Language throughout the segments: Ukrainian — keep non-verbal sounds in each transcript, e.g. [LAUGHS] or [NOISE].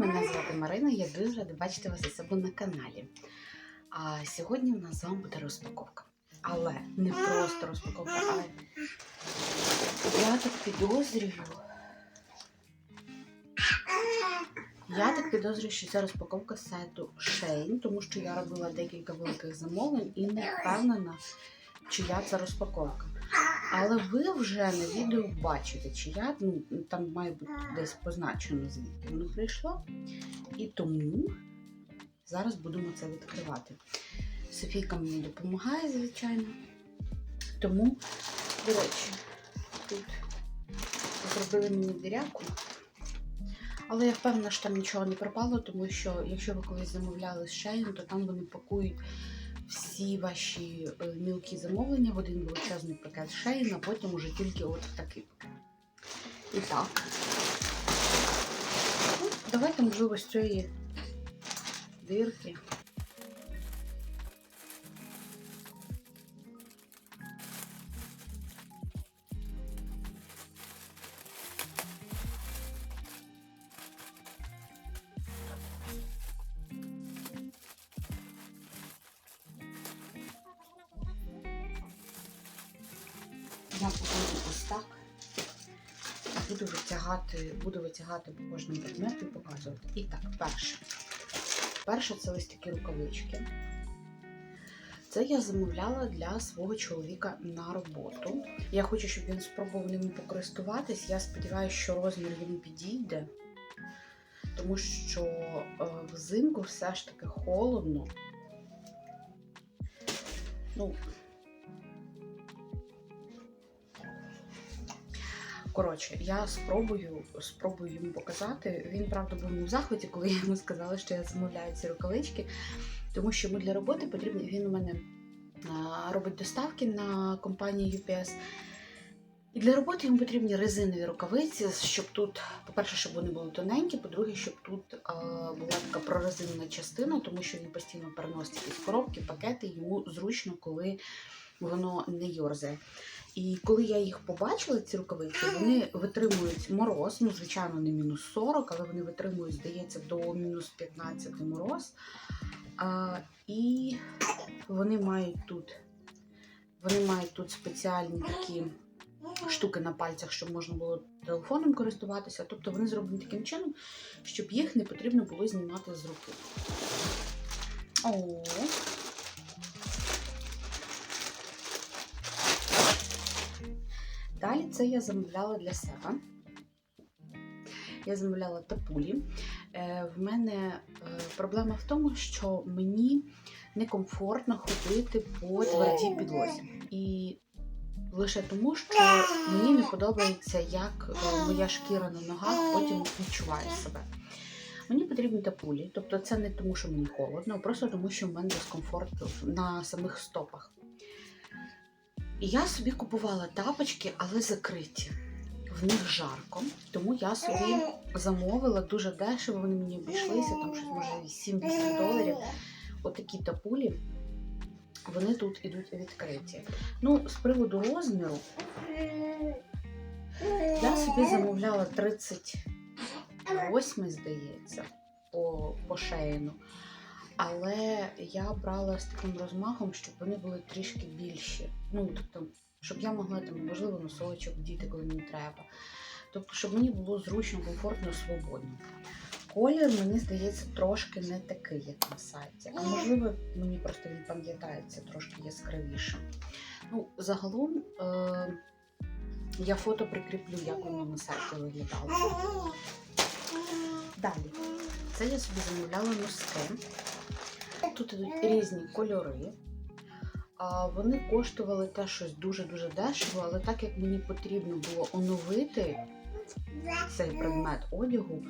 Мене звати Марина, я дуже рада бачити вас у себе на каналі. А сьогодні у нас з вами буде розпаковка. Але не просто розпаковка, а я так підозрюю. Я так підозрюю, що це розпаковка сайту Shein, тому що я робила декілька великих замовлень і не впевнена, чия це розпаковка. Але ви вже на відео бачите, чи я ну, там має бути десь позначено, звідки воно прийшло. І тому зараз будемо це відкривати. Софійка мені допомагає, звичайно. Тому, до речі, тут зробили мені діряку. Але я впевнена, що там нічого не пропало, тому що якщо ви колись замовляли з Shein, то там вони пакують всі ваші е, мілкі замовлення в один величезний пакет шейн, а потім уже тільки от в такий пакет. І так. Ну, давайте, можливо, з цієї дирки. Я покажу ось так. Буду витягати, буду витягати по кожному предмету і показувати. І так, перше. Перше це ось такі рукавички. Це я замовляла для свого чоловіка на роботу. Я хочу, щоб він спробував ними покористуватись. Я сподіваюся, що розмір йому підійде, тому що е, взимку все ж таки холодно. Ну, Коротше, я спробую, спробую йому показати. Він, правда, був не в захваті, коли я йому сказала, що я замовляю ці рукавички, тому що йому для роботи потрібно, він у мене робить доставки на компанії UPS. І для роботи йому потрібні резинові рукавиці, щоб тут, по-перше, щоб вони були тоненькі, по-друге, щоб тут а, була така прорезинена частина, тому що він постійно переносить якісь коробки, пакети, йому зручно, коли воно не йорзає. І коли я їх побачила, ці рукавиці, вони витримують мороз, ну, звичайно, не мінус 40, але вони витримують, здається, до мінус 15 мороз. А, і вони мають тут, вони мають тут спеціальні такі штуки на пальцях, щоб можна було телефоном користуватися. Тобто вони зроблені таким чином, щоб їх не потрібно було знімати з руки. О, Далі це я замовляла для себе. Я замовляла тапулі. Е, в мене е, проблема в тому, що мені некомфортно ходити по твердій підлозі. І лише тому, що мені не подобається, як е, моя шкіра на ногах потім відчуває себе. Мені потрібні тапулі, тобто це не тому, що мені холодно, а просто тому, що в мене дискомфорт на самих стопах. І я собі купувала тапочки, але закриті. В них жарко, тому я собі замовила дуже дешево. Вони мені обійшлися, там щось може 7-8 доларів. Отакі тапулі. Вони тут ідуть відкриті. Ну, з приводу розміру, я собі замовляла 38, здається, по, по шеїну. Але я брала з таким розмахом, щоб вони були трішки більші. Ну, тобто, щоб я могла там, можливо, носочок діти, коли мені треба. Тобто, щоб мені було зручно, комфортно, свободно. Колір, мені здається, трошки не такий, як на сайті. А можливо, мені просто він пам'ятається трошки яскравішим. Ну, загалом е- я фото прикріплю, як воно на сайті виглядало. Далі, це я собі замовляла носки. Тут ідуть різні кольори. А Вони коштували теж щось дуже-дуже дешево, але так як мені потрібно було оновити цей предмет одягу,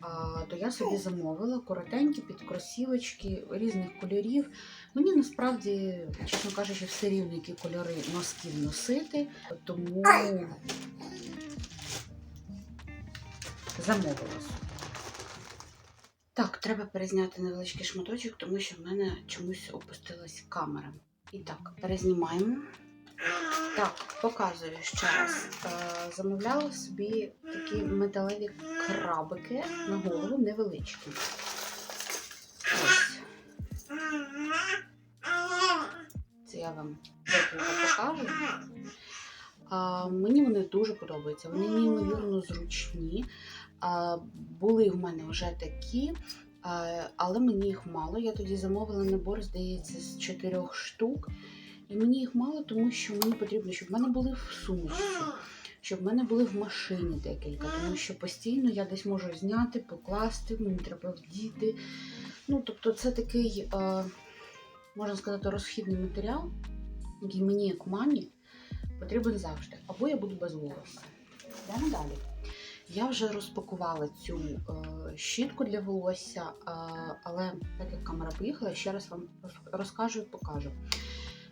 а, то я собі замовила коротенькі під кросівочки різних кольорів. Мені насправді, чесно кажучи, все рівно, які кольори носків носити, тому замовила собі. Так, треба перезняти невеличкий шматочок, тому що в мене чомусь опустилась камера. І так, перезнімаємо. Так, показую ще раз. Е, замовляла собі такі металеві крабики на голову невеличкі. Ось. Це я вам покажу. А, мені вони дуже подобаються. Вони неймовірно зручні. Були в мене вже такі, але мені їх мало. Я тоді замовила набор, здається, з чотирьох штук. І мені їх мало, тому що мені потрібно, щоб в мене були в сумочці, щоб в мене були в машині декілька, тому що постійно я десь можу зняти, покласти, мені треба вдіти. Ну, тобто, це такий, можна сказати, розхідний матеріал, який мені, як мамі, потрібен завжди. Або я буду без волосся. Йдемо далі. Я вже розпакувала цю е, щітку для волосся, е, але так як камера поїхала, ще раз вам розкажу і покажу.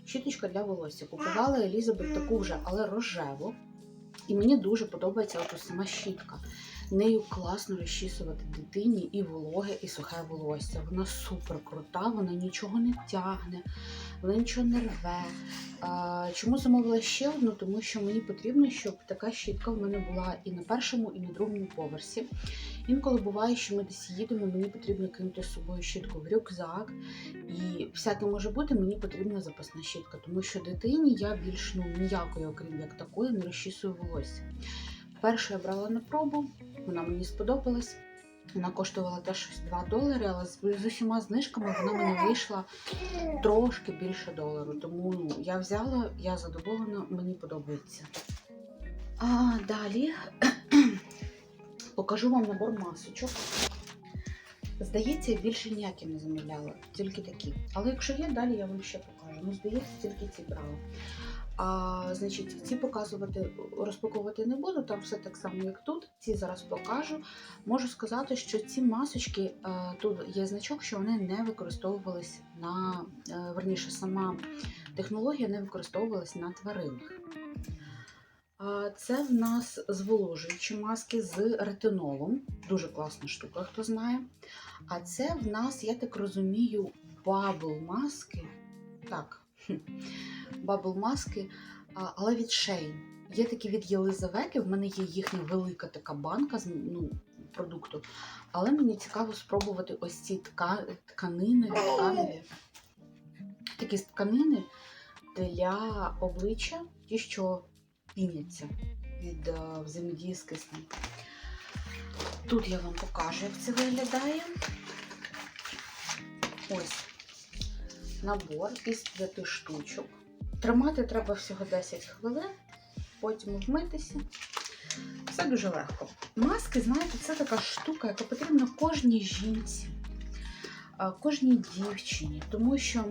Щіточка для волосся. Купувала Елізабет таку вже, але рожеву. І мені дуже подобається от сама щітка. Нею класно розчісувати дитині і вологе, і сухе волосся. Вона супер крута, вона нічого не тягне, вона нічого не рве. А, чому замовила ще одну? Тому що мені потрібно, щоб така щітка в мене була і на першому, і на другому поверсі. Інколи буває, що ми десь їдемо, мені потрібно кинути з собою щітку в рюкзак. І всяке може бути, мені потрібна запасна щітка, тому що дитині я більш ну, ніякої, окрім як такої, не розчісую волосся. Першу я брала на пробу, вона мені сподобалась. Вона коштувала теж 2 долари, але з, усіма знижками вона мені вийшла трошки більше долару. Тому ну, я взяла, я задоволена, мені подобається. А далі [CLEARS THROAT] покажу вам набор масочок. Здається, я більше ніякі не замовляла, тільки такі. Але якщо є, далі я вам ще покажу. Ну, здається, тільки ці брала. А, значить, ці показувати, розпаковувати не буду, там все так само, як тут. Ці зараз покажу. Можу сказати, що ці масочки, е, тут є значок, що вони не використовувались на, е, верніше, сама технологія не використовувалась на тваринах. Це в нас зволожуючі маски з ретинолом. Дуже класна штука, хто знає. А це в нас, я так розумію, бабл маски. Так, [LAUGHS] бабл маски, але від Шейн. Є такі від Єлизавети, в мене є їхня велика така банка з ну, продукту. Але мені цікаво спробувати ось ці тка, тканини, тканеві. Такі тканини для обличчя, ті, що піняться від е, взаємодії з киснем. Тут я вам покажу, як це виглядає. Ось набор із п'яти штучок. Тримати треба всього 10 хвилин, потім вмитися. Все дуже легко. Маски, знаєте, це така штука, яка потрібна кожній жінці, кожній дівчині, тому що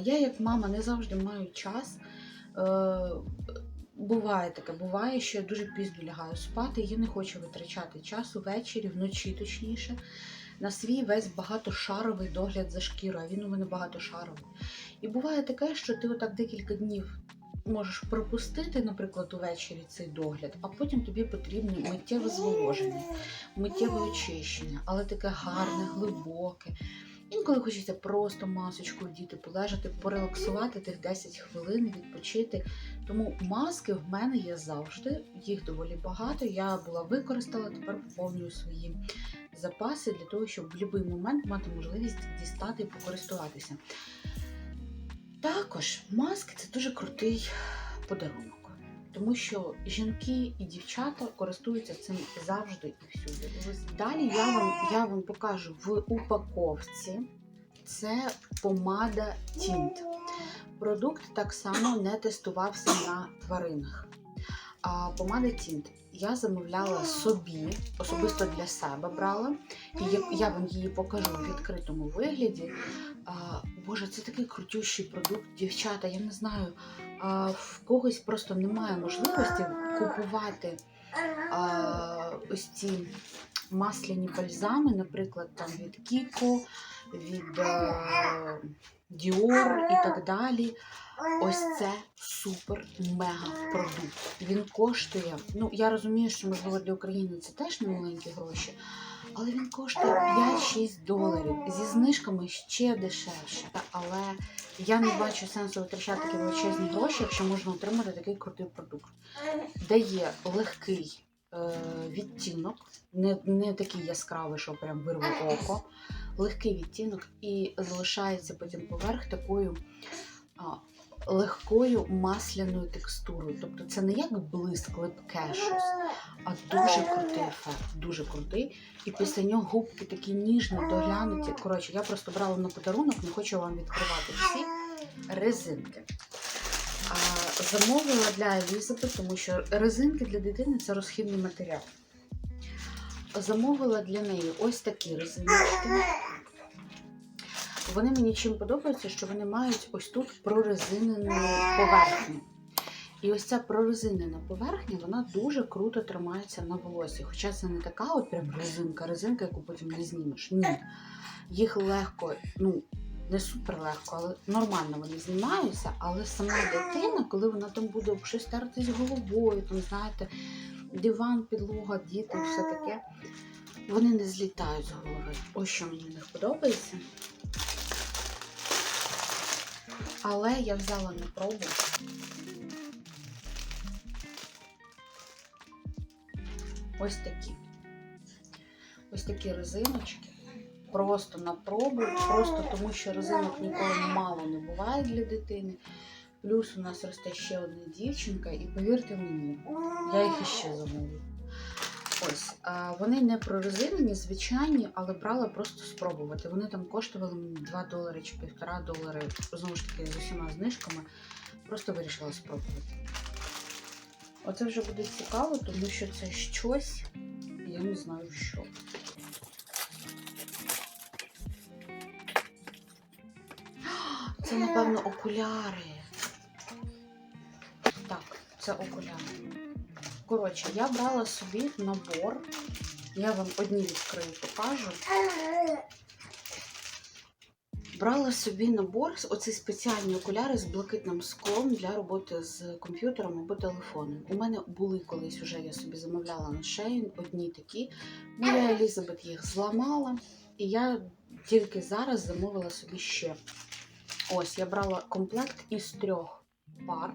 я, як мама, не завжди маю час. Е, Буває таке, буває, що я дуже пізно лягаю спати, я не хочу витрачати часу ввечері, вночі точніше, на свій весь багатошаровий догляд за шкірою. Він у мене багатошаровий. І буває таке, що ти отак декілька днів можеш пропустити, наприклад, увечері цей догляд, а потім тобі потрібно миттєве зволоження, миттєве очищення, але таке гарне, глибоке. Інколи хочеться просто масочку вдіти, полежати, порелаксувати тих 10 хвилин, відпочити. Тому маски в мене є завжди, їх доволі багато. Я була використала, тепер поповнюю свої запаси для того, щоб в будь-який момент мати можливість дістати і покористуватися. Також маски це дуже крутий подарунок, тому що жінки і дівчата користуються цим завжди і всюди. Далі я вам, я вам покажу в упаковці. Це помада Тінт. Продукт так само не тестувався на тваринах. А помада Тінт я замовляла собі, особисто для себе брала. І я, вам її покажу в відкритому вигляді. А, Боже, це такий крутющий продукт, дівчата. Я не знаю, в когось просто немає можливості купувати ось ці масляні бальзами, наприклад, там від Кіко, від Dior і так далі. Ось це супер мега продукт. Він коштує. Ну, я розумію, що можливо для України це теж не маленькі гроші. Але він коштує 5-6 доларів. Зі знижками ще дешевше. Але я не бачу сенсу витрачати такі величезні гроші, якщо можна отримати такий крутий продукт. Дає легкий е, відтінок, не, не такий яскравий, що прям вирве око. Легкий відтінок і залишається потім поверх такою легкою масляною текстурою. Тобто це не як блиск, липке щось, а дуже крутий ефект, дуже крутий. І після нього губки такі ніжні, доглянуті. Коротше, я просто брала на подарунок, не хочу вам відкривати всі резинки. А, замовила для Елізабет, тому що резинки для дитини це розхідний матеріал. Замовила для неї ось такі резиночки. Вони мені чим подобаються, що вони мають ось тут прорезинену поверхню. І ось ця прорезинена поверхня, вона дуже круто тримається на волосі. Хоча це не така от прям резинка, резинка, яку потім не знімеш. Ні. Їх легко, ну, не супер легко, але нормально вони знімаються. Але сама дитина, коли вона там буде щось тертись головою, там, знаєте, диван, підлога, діти, все таке, вони не злітають з голови. Ось що мені них подобається. Але я взяла на пробу. Ось такі. Ось такі резиночки. Просто на пробу, просто тому що резинок ніколи мало не буває для дитини. Плюс у нас росте ще одна дівчинка, і повірте мені, я їх іще замовлю. Ось, вони не прорезинені, звичайні, але брала просто спробувати. Вони там коштували мені 2 долари чи 1,5 долари, знову ж таки, з усіма знижками. Просто вирішила спробувати. Оце вже буде цікаво, тому що це щось, я не знаю що. Це, напевно, окуляри. Так, це окуляри. Коротше, я брала собі набор. Я вам одні відкрию покажу. Брала собі набор, оці спеціальні окуляри з блакитним склом для роботи з комп'ютером або телефоном. У мене були колись вже, я собі замовляла на Shein одні такі. Моя Елізабет їх зламала, і я тільки зараз замовила собі ще. Ось, я брала комплект із трьох пар.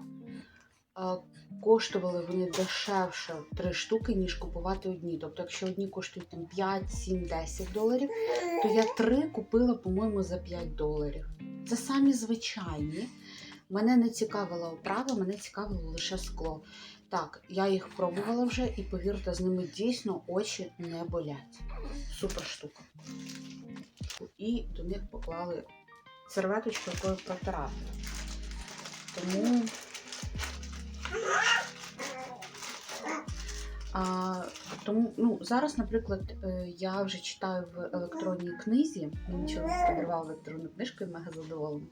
Коштували вони дешевше три штуки, ніж купувати одні. Тобто, якщо одні коштують там 5, 7, 10 доларів, то я три купила, по-моєму, за 5 доларів. Це самі звичайні. Мене не цікавила оправа, мене цікавило лише скло. Так, я їх пробувала вже, і повірте, з ними дійсно очі не болять. Супер штука. І до них поклали серветочку, якою протирати. Тому. А, тому ну, зараз, наприклад, е, я вже читаю в електронній книзі, мені чоловік подарував електронну книжку і мега задоволена.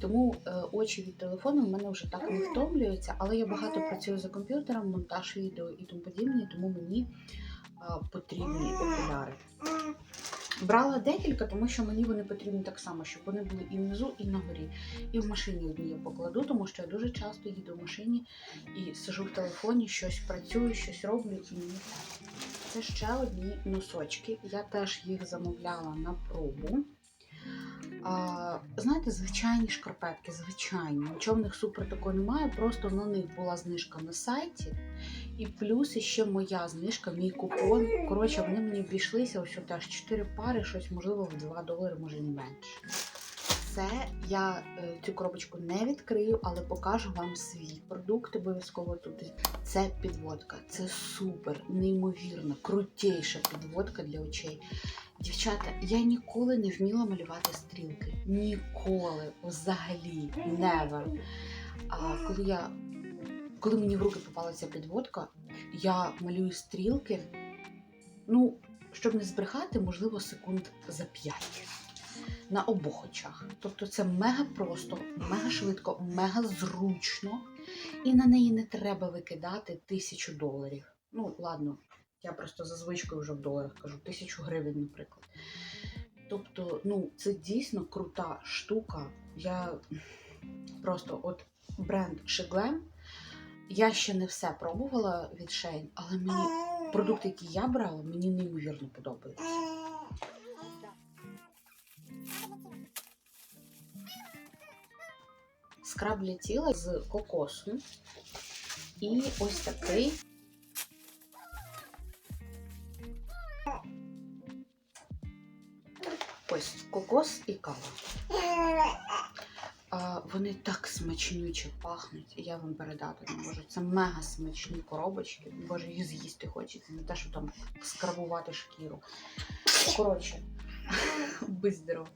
Тому е, очі від телефону в мене вже так не втомлюються, але я багато працюю за комп'ютером, монтаж відео і тому подібне, тому мені а, потрібні окуляри. Брала декілька, тому що мені вони потрібні так само, щоб вони були і внизу, і на горі. І в машині одні я покладу, тому що я дуже часто їду в машині і сижу в телефоні, щось працюю, щось роблю і мені так. Це ще одні носочки. Я теж їх замовляла на пробу. А, знаєте, звичайні шкарпетки, звичайні. Нічого в них супер такого немає, просто на них була знижка на сайті. І плюс ще моя знижка, мій купон. Коротше, вони мені обійшлися ось теж 4 пари, щось можливо в 2 долари, може не менше. Це я е, цю коробочку не відкрию, але покажу вам свій продукт обов'язково тут. Це підводка. Це супер, неймовірна, крутейша підводка для очей. Дівчата, я ніколи не вміла малювати стрілки. Ніколи, взагалі, never. А коли я коли мені в руки попала ця підводка, я малюю стрілки. Ну, щоб не збрехати, можливо, секунд за 5 на обох очах. Тобто це мега просто, мега швидко, мега зручно, і на неї не треба викидати тисячу доларів. Ну, ладно, я просто за звичкою вже в доларах кажу, тисячу гривень, наприклад. Тобто, ну, це дійсно крута штука. Я просто от бренд Shiglem, я ще не все пробувала від Shein, але мені продукти, які я брала, мені неймовірно подобаються. Скраб для тіла з кокосу. І ось такий. Ось кокос і кава. Вони так смачнюче пахнуть, я вам передати не можу. Це мега смачні коробочки. Боже, їх з'їсти хочеться, не те, що там скрабувати шкіру. Коротше, [LAUGHS] будь здоров.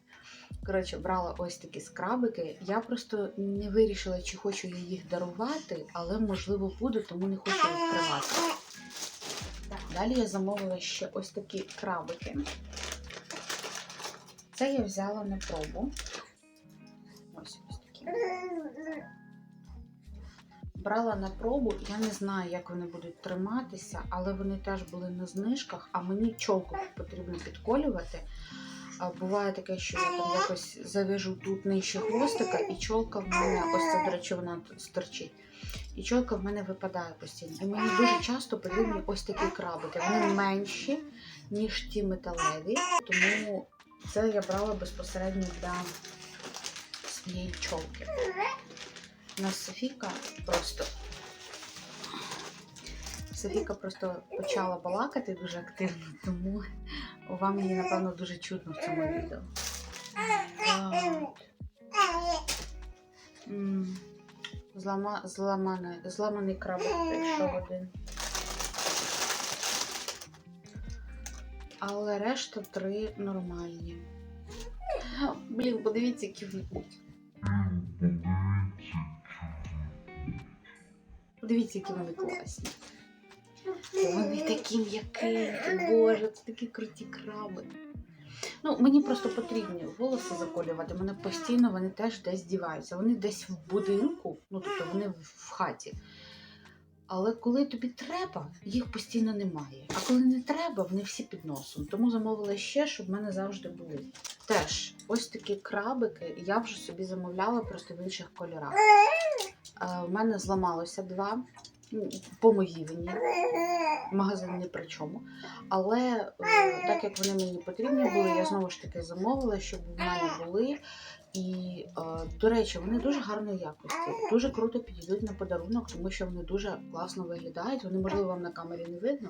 Коротше, брала ось такі скрабики. Я просто не вирішила, чи хочу я їх дарувати, але можливо буду, тому не хочу відкривати. Далі я замовила ще ось такі крабики. Це я взяла на пробу. Брала на пробу, я не знаю, як вони будуть триматися, але вони теж були на знижках, а мені чолку потрібно підколювати. Буває таке, що я там якось зав'яжу тут нижче хвостика, і чолка в мене, ось це, до речі, вона тут стерчить. І чолка в мене випадає постійно. І мені дуже часто потрібні ось такі крабики. Вони менші, ніж ті металеві, тому це я брала безпосередньо для своєї чолки. У нас Софійка просто. Софійка просто почала балакати дуже активно, тому вам її, напевно, дуже чутно в цьому відео. Злама, зламаний, зламаний крабик прийшов один. Але решта три нормальні. Блін, подивіться, які вони. Подивіться, які вони класні. Вони такі м'якенькі, боже, це такі круті краби. Ну, мені просто потрібні волоси заколювати. Мене постійно вони теж десь діваються. Вони десь в будинку, ну тобто вони в хаті. Але коли тобі треба, їх постійно немає. А коли не треба, вони всі під носом. Тому замовила ще, щоб в мене завжди були. Теж ось такі крабики. Я вже собі замовляла просто в інших кольорах. Е, У мене зламалося два по моїй вині. Магазин ні при чому. Але е, так як вони мені потрібні були, я знову ж таки замовила, щоб в мене були. І, е, до речі, вони дуже гарної якості, дуже круто підійдуть на подарунок, тому що вони дуже класно виглядають. Вони, можливо, вам на камері не видно.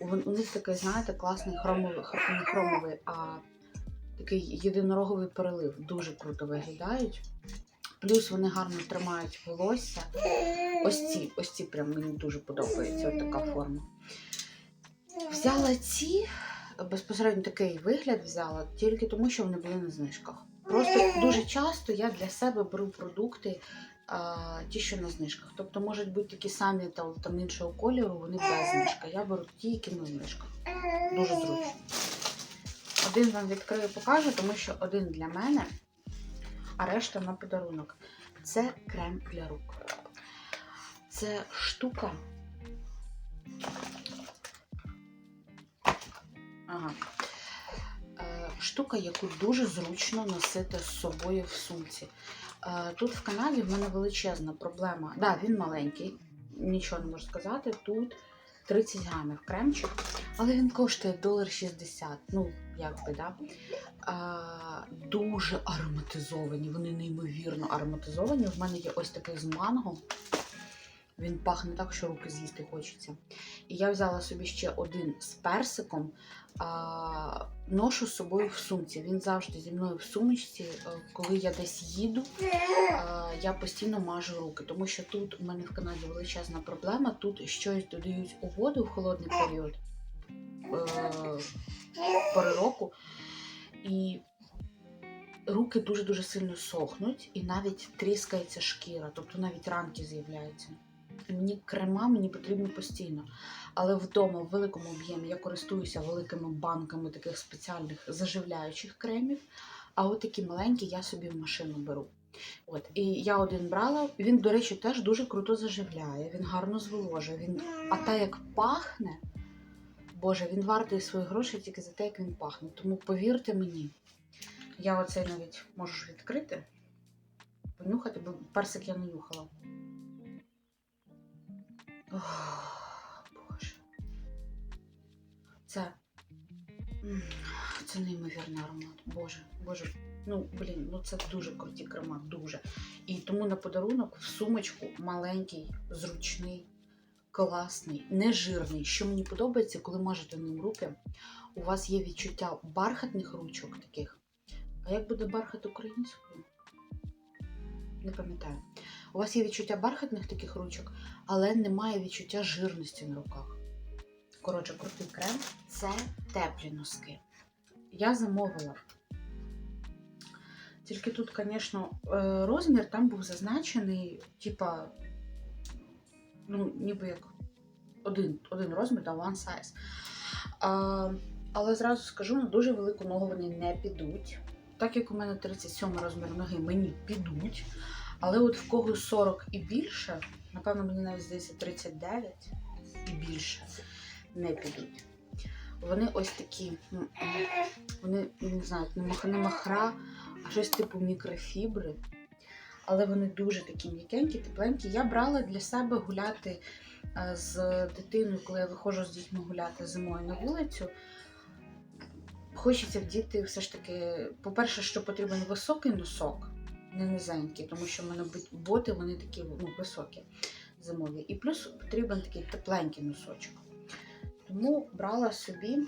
У них такий, знаєте, класний хромовий, не хромовий, а такий єдинороговий перелив. Дуже круто виглядають. Плюс вони гарно тримають волосся. Ось ці, ось ці прям мені дуже подобається, от така форма. Взяла ці, безпосередньо такий вигляд взяла, тільки тому, що вони були на знижках. Просто дуже часто я для себе беру продукти, а, ті, що на знижках. Тобто можуть бути такі самі там, там іншого кольору, вони без знижки. Я беру ті, які на знижках. Дуже зручно. Один вам відкрию покажу, тому що один для мене, а решта на подарунок. Це крем для рук. Це штука. Ага. Е, Штука, яку дуже зручно носити з собою в сумці. Е, Тут в Канаді в мене величезна проблема. Так, да, він маленький, нічого не можу сказати. Тут 30 грамів кремчик, але він коштує долар 60. Ну, як би, да? А, дуже ароматизовані, вони неймовірно ароматизовані. В мене є ось такий з манго. Він пахне так, що руки з'їсти хочеться. І я взяла собі ще один з персиком. А, ношу з собою в сумці. Він завжди зі мною в сумочці. Е, Коли я десь їду, а, я постійно мажу руки, тому що тут у мене в Канаді величезна проблема. Тут щось додають у воду в холодний період е, пори року. І руки дуже-дуже сильно сохнуть, і навіть тріскається шкіра, тобто навіть ранки з'являються. Мені крема мені потрібно постійно. Але вдома в великому об'ємі я користуюся великими банками таких спеціальних заживляючих кремів. А от такі маленькі я собі в машину беру. От, і я один брала. Він, до речі, теж дуже круто заживляє, він гарно зволожує. Він... А та як пахне, Боже, він вартий свої гроші тільки за те, як він пахне. Тому повірте мені, я оцей навіть можу відкрити, понюхати, бо персик я не нюхала. Боже. Це. Це неймовірний аромат. Боже, боже. Ну, блін, ну це дуже круті крема, дуже. І тому на подарунок в сумочку маленький, зручний, класний, нежирний. Що мені подобається, коли мажете ним руки, у вас є відчуття бархатних ручок таких. А як буде бархат українською? Не пам'ятаю. У вас є відчуття бархатних таких ручок, але немає відчуття жирності на руках. Коротше, крутий крем це теплі носки. Я замовила. Тільки тут, звісно, е, розмір там був зазначений, типа, ну, ніби як один, один розмір, да, one size. А, але зразу скажу, на дуже велику ногу вони не підуть. Так як у мене 37 розмір ноги, мені підуть. Але от в кого 40 і більше, напевно, мені навіть здається 39 і більше не підуть. Вони ось такі, м, вони не знаю, не махра, а щось типу мікрофібри. Але вони дуже такі м'якенькі, тепленькі. Я брала для себе гуляти е, з дитиною, коли я виходжу з дітьми гуляти зимою на вулицю. Хочеться вдіти все ж таки, по-перше, що потрібен високий носок, не низенький, тому що в мене боти вони такі ну, високі зимові. І плюс потрібен такий тепленький носочок. Тому брала собі.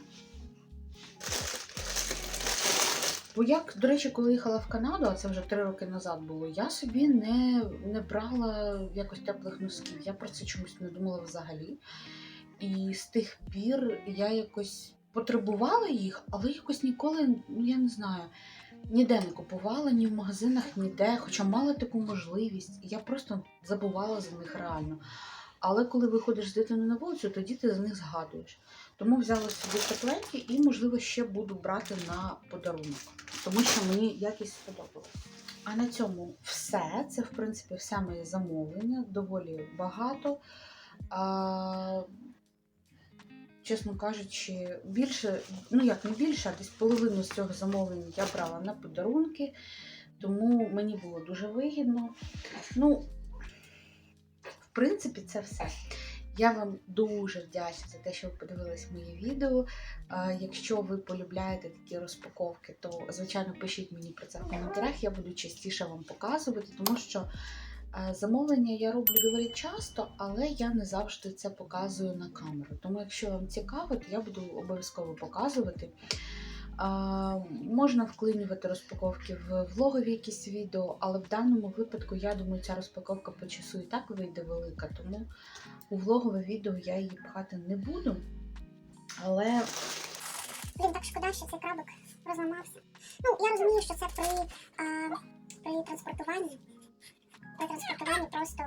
Бо як, до речі, коли їхала в Канаду, а це вже три роки назад було, я собі не, не брала якось теплих носків. Я про це чомусь не думала взагалі. І з тих пір я якось потребувала їх, але якось ніколи, ну я не знаю, ніде не купувала, ні в магазинах, ніде, хоча мала таку можливість. Я просто забувала за них реально. Але коли виходиш з дитиною на вулицю, тоді ти за них згадуєш. Тому взяла собі тепленькі і, можливо, ще буду брати на подарунок, тому що мені якість сподобалась. А на цьому все. Це, в принципі, все моє замовлення. Доволі багато. А, чесно кажучи, більше, ну як не більше, а десь половину з цього замовлення я брала на подарунки, тому мені було дуже вигідно. Ну, в принципі, це все. Я вам дуже вдячна за те, що ви подивились моє відео. Якщо ви полюбляєте такі розпаковки, то звичайно пишіть мені про це в коментарях. Я буду частіше вам показувати, тому що е, замовлення я роблю доволі часто, але я не завжди це показую на камеру. Тому, якщо вам цікаво, то я буду обов'язково показувати. Можна вклинювати розпаковки в влогові якісь відео, але в даному випадку, я думаю, ця розпаковка по часу і так вийде велика, тому у влогове відео я її пхати не буду. Але Блін, так шкода, що цей крабик розламався. Ну, я розумію, що це при, а, при транспортуванні. При транспортуванні просто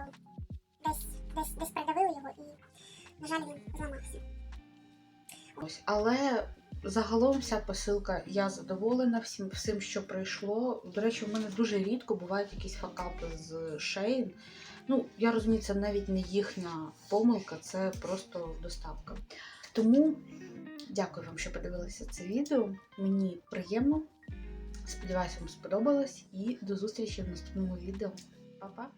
десь, десь, десь придавили його і, на жаль, він зламався. ось, але Загалом вся посилка я задоволена всім, всім, що прийшло. До речі, в мене дуже рідко бувають якісь факапи з шейн. Ну, я розумію, це навіть не їхня помилка, це просто доставка. Тому дякую вам, що подивилися це відео. Мені приємно. Сподіваюся, вам сподобалось і до зустрічі в наступному відео. Па-па!